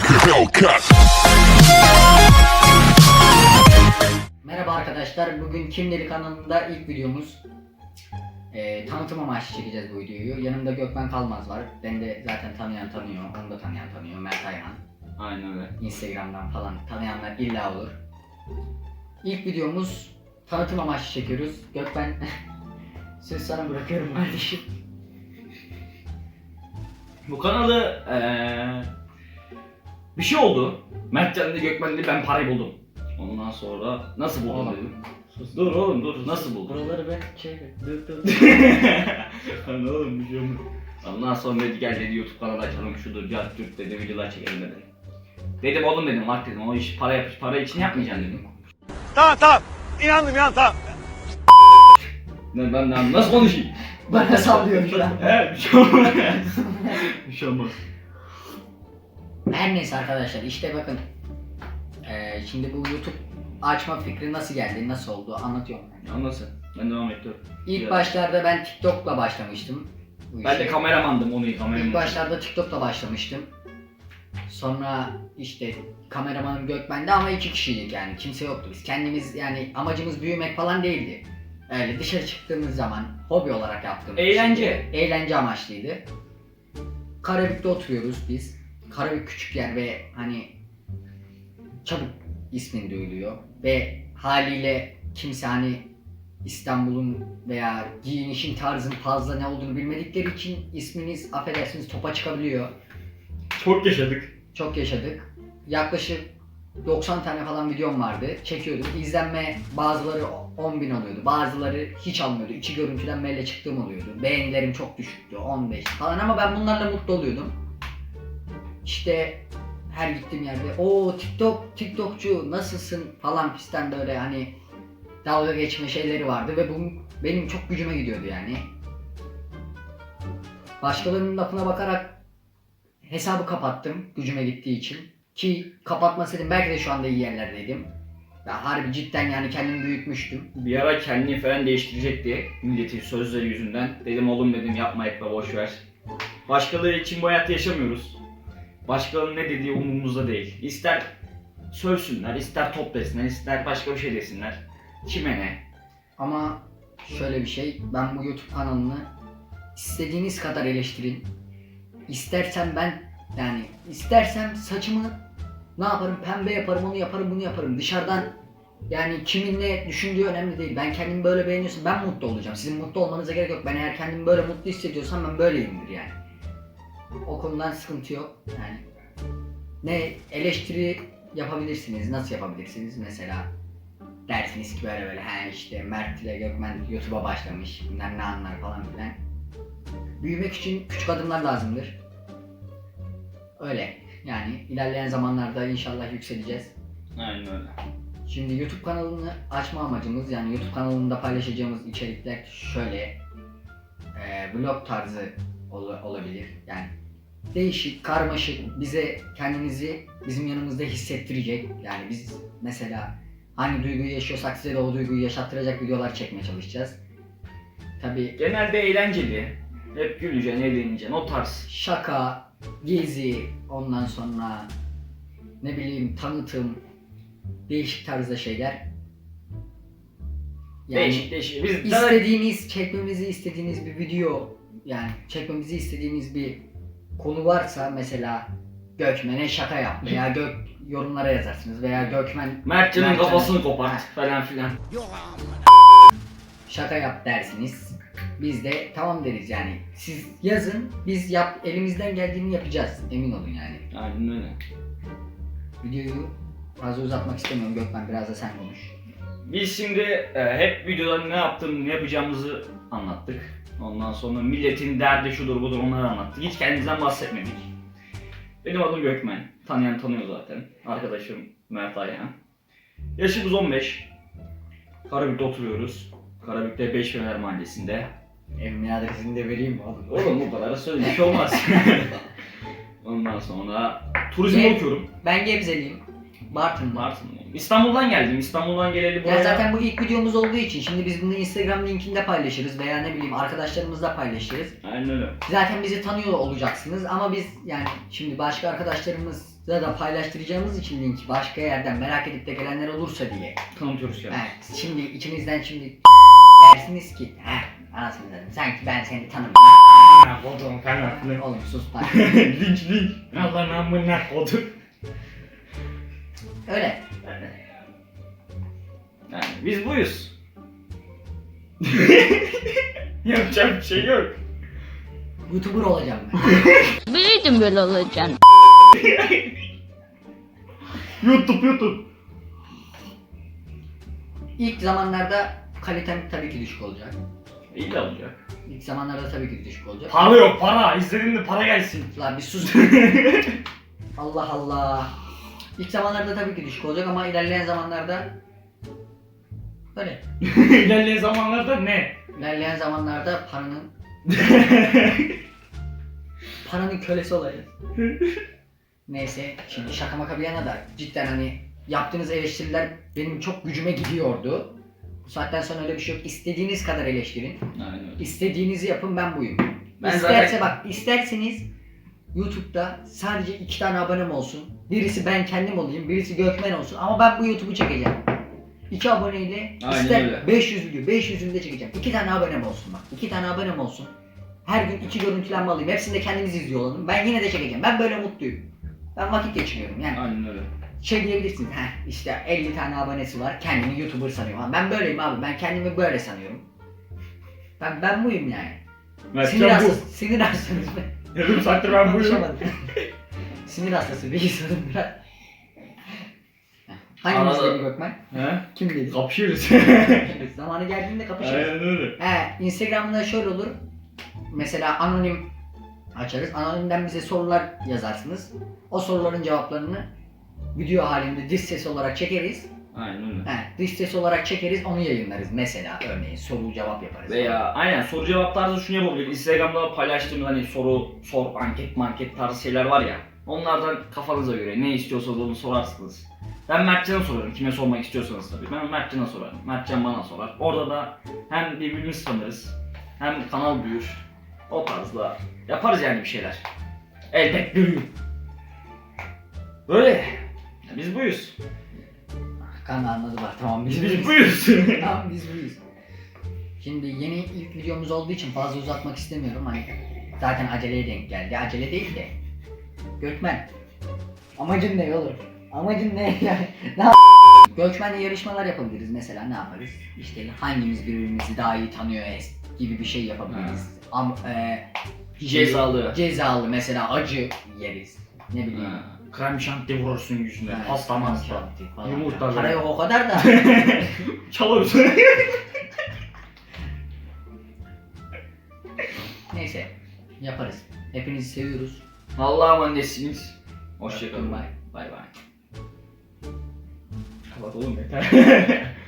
like a Hellcat. Merhaba arkadaşlar. Bugün Kim Deli kanalında ilk videomuz. Ee, tanıtım amaçlı çekeceğiz bu videoyu. Yanımda Gökmen Kalmaz var. Ben de zaten tanıyan tanıyor. Onu da tanıyan tanıyor. Mert Ayhan. Aynen öyle. Instagram'dan falan tanıyanlar illa olur. İlk videomuz tanıtım amaçlı çekiyoruz. Gökmen söz sana bırakıyorum kardeşim. Bu kanalı eee bir şey oldu. Mertcan dedi Gökmen dedi ben parayı buldum. Ondan sonra nasıl buldun Oğlum. dedim. Dur oğlum dur nasıl buldun? Buraları ben şey dur dur. Lan oğlum bir şey olmuş. Ondan sonra dedi gel dedi YouTube kanalı açalım şudur cart cürt dedi videolar çekelim dedi. Dedim oğlum dedim bak dedim o iş para yapış para için yapmayacaksın dedim. Tamam tamam. İnandım ya tamam. Ben, ben, ben nasıl konuşayım? Bana sallıyor şu an. He bir şey olmaz. bir şey olmaz. Her neyse arkadaşlar işte bakın. Ee, şimdi bu YouTube açma fikri nasıl geldi, nasıl oldu anlatıyorum. Anlasın. Ben devam ediyorum. İlk Ya. başlarda ben TikTok'la başlamıştım. bu Ben de işe. kameramandım onu kameraman. İlk başlarda TikTok'la başlamıştım. Sonra işte kameramanım Gökmen'de ama iki kişiydik yani kimse yoktu. Biz kendimiz yani amacımız büyümek falan değildi. Öyle dışarı çıktığımız zaman hobi olarak yaptığımız bir Eğlence. şeydi. Eğlence amaçlıydı. Karabük'te oturuyoruz biz. Karabük küçük yer ve hani çabuk ismin duyuluyor. Ve haliyle kimse hani İstanbul'un veya giyinişin tarzın fazla ne olduğunu bilmedikleri için isminiz affedersiniz topa çıkabiliyor. Çok yaşadık. Çok yaşadık. Yaklaşık 90 tane falan videom vardı. Çekiyordum. İzlenme bazıları 10 bin oluyordu. Bazıları hiç almıyordu. İki görüntülenmeyle çıktığım oluyordu. Beğenilerim çok düşüktü. 15 falan ama ben bunlarla mutlu oluyordum. İşte her gittiğim yerde o TikTok, TikTokçu nasılsın falan fistan böyle hani dalga geçme şeyleri vardı ve bu benim çok gücüme gidiyordu yani. Başkalarının lafına bakarak hesabı kapattım gücüme gittiği için. Ki kapatmasaydım belki de şu anda iyi yerlerdeydim. Ya harbi cidden yani kendimi büyütmüştüm. Bir ara kendini falan değiştirecekti milletin sözleri yüzünden. Dedim oğlum dedim yapma etme boş ver. Başkaları için bu hayatta yaşamıyoruz. Başkalarının ne dediği umurumuzda değil. İster sövsünler, ister top desinler, ister başka bir şey desinler. Kime ne? Ama şöyle bir şey, ben bu YouTube kanalını istediğiniz kadar eleştirin. İstersen ben yani istersem saçımı ne yaparım pembe yaparım onu yaparım bunu yaparım. Dışarıdan yani kimin ne düşündüğü önemli değil. Ben kendimi böyle beğeniyorsam ben mutlu olacağım. Sizin mutlu olmanıza gerek yok. Ben eğer kendimi böyle mutlu hissediyorsam ben böyleyimdir yani. O konudan sıkıntı yok. Yani ne eleştiri yapabilirsiniz. Nasıl yapabilirsiniz? Mesela dersiniz ki böyle böyle he işte Mert ile Gökmen YouTube'a başlamış bunlar ne anlar falan filan. Büyümek için küçük adımlar lazımdır. Öyle yani ilerleyen zamanlarda inşallah yükseleceğiz. Aynen öyle. Şimdi YouTube kanalını açma amacımız yani YouTube kanalında paylaşacağımız içerikler şöyle e, vlog tarzı ol- olabilir yani değişik, karmaşık, bize kendimizi bizim yanımızda hissettirecek yani biz mesela hangi duyguyu yaşıyorsak size de o duyguyu yaşattıracak videolar çekmeye çalışacağız. Tabi Genelde eğlenceli. Hep güleceksin, eğleneceksin. O tarz. şaka, gezi, ondan sonra ne bileyim tanıtım, değişik tarzda şeyler. Yani değişik değişik. Biz istediğiniz, çekmemizi istediğiniz bir video yani çekmemizi istediğiniz bir konu varsa mesela Gökmen'e şaka yap veya Gök yorumlara yazarsınız veya Gökmen Mertcan'ın kafasını kopart falan filan. şaka yap dersiniz. Biz de tamam deriz yani. Siz yazın, biz yap elimizden geldiğini yapacağız. Emin olun yani. Aynen öyle. Videoyu fazla uzatmak istemiyorum Gökmen biraz da sen konuş. Biz şimdi e, hep videoda ne yaptığımızı, ne yapacağımızı anlattık. Ondan sonra milletin derdi şudur budur onları anlattık. Hiç kendimizden bahsetmedik. Benim adım Gökmen. Tanıyan tanıyor zaten. Arkadaşım Mert Ayhan. Yaşımız 15. Karabük'te oturuyoruz. Karabük'te Beşfener Mahallesi'nde. Evimin adresini de vereyim mi oğlum? Oğlum bu kadar söyle bir şey olmaz. Ondan sonra turizm okuyorum. Ben Gebzeliyim. Bartın'da. Bartın'dayım. İstanbul'dan geldim. İstanbul'dan geleli buraya. Ya zaten bu ilk videomuz olduğu için şimdi biz bunu Instagram linkinde paylaşırız veya ne bileyim arkadaşlarımızla paylaşırız. Aynen öyle. Zaten bizi tanıyor olacaksınız ama biz yani şimdi başka arkadaşlarımız da paylaştıracağımız için linki başka yerden merak edip de gelenler olursa diye. Tanıtıyoruz yani. He, şimdi içinizden şimdi dersiniz ki he anasını dedim sanki ben seni tanımıyorum. Kodum kanatlı. Oğlum sus bak. linç linç. Allah'ın amına kodum. Öyle. Yani biz buyuz. Yapacak bir şey yok. Youtuber olacağım ben. Biliyordum böyle olacağını. YouTube YouTube. İlk zamanlarda kalitem tabii ki düşük olacak. İyi de olacak. İlk zamanlarda tabii ki düşük olacak. Para yok para. İzlediğinde para gelsin. Lan bir sus. Allah Allah. İlk zamanlarda tabii ki düşük olacak ama ilerleyen zamanlarda öyle. İlerleyen zamanlarda ne? İlerleyen zamanlarda paranın paranın kölesi olacağız. Neyse şimdi şaka maka bir yana da cidden hani yaptığınız eleştiriler benim çok gücüme gidiyordu. Bu saatten sonra öyle bir şey yok. İstediğiniz kadar eleştirin. Aynen öyle. İstediğinizi yapın ben buyum. Ben İsterse zaten- bak isterseniz YouTube'da sadece iki tane abonem olsun. Birisi ben kendim olayım, birisi Gökmen olsun ama ben bu YouTube'u çekeceğim. İki aboneyle Aynen ister öyle. 500 video, 500'ünü de çekeceğim. İki tane abonem olsun bak. İki tane abonem olsun. Her gün iki görüntülenme alayım. Hepsini de kendimiz izliyor olalım. Ben yine de çekeceğim. Ben böyle mutluyum. Ben vakit geçiriyorum yani. Aynen öyle. Şey diyebilirsiniz. Heh işte 50 tane abonesi var. Kendini YouTuber sanıyor. Ben böyleyim abi. Ben kendimi böyle sanıyorum. Ben ben buyum yani. Sinir Mertcan bu. hastası. Sinir hastası. Yarım saattir ben buyum. Konuşamadım. Sinir hastası bir insanım biraz. Hangimiz Arada- dedi Gökmen? He? Kim dedi? Kapışırız. Zamanı geldiğinde kapışırız. Aynen öyle. He, Instagram'da şöyle olur. Mesela anonim açarız. Anonimden bize sorular yazarsınız. O soruların cevaplarını video halinde diş sesi olarak çekeriz. Aynen öyle. He, olarak çekeriz onu yayınlarız. Mesela örneğin soru cevap yaparız. Veya aynen soru cevap tarzı şunu yapabilir. Instagram'da paylaştığımız hani soru, sor, anket, manket tarzı şeyler var ya. Onlardan kafanıza göre ne istiyorsanız onu sorarsınız. Ben Mertcan'a sorarım. Kime sormak istiyorsanız tabii. Ben Mertcan'a sorarım. Mertcan bana sorar. Orada da hem birbirimizi tanırız. Hem kanal büyür. O tarzda yaparız yani bir şeyler. Elbet büyür. Böyle. Biz buyuz. Kan anladı bak tamam biz buyuz. buyuz. tamam biz buyuz. Şimdi yeni ilk videomuz olduğu için fazla uzatmak istemiyorum. Hani zaten aceleye denk geldi. Acele değil de. Gökmen. Amacın ne oğlum? Amacın ne yani? Ne yap- Gökmen'le yarışmalar yapabiliriz mesela ne yaparız? İşte hangimiz birbirimizi daha iyi tanıyor es- gibi bir şey yapabiliriz. Am, e, Cezalı. Cezalı mesela acı yeriz. Ne bileyim. Ha, Krem şanti vurursun yüzüne. Ha, Pasta masta. şanti falan. Yumurta Para yok o kadar da. Çalarız. Neyse yaparız. Hepinizi seviyoruz. Allah'a emanetsiniz. Hoşçakalın. Bay bay. Kapat oğlum yeter.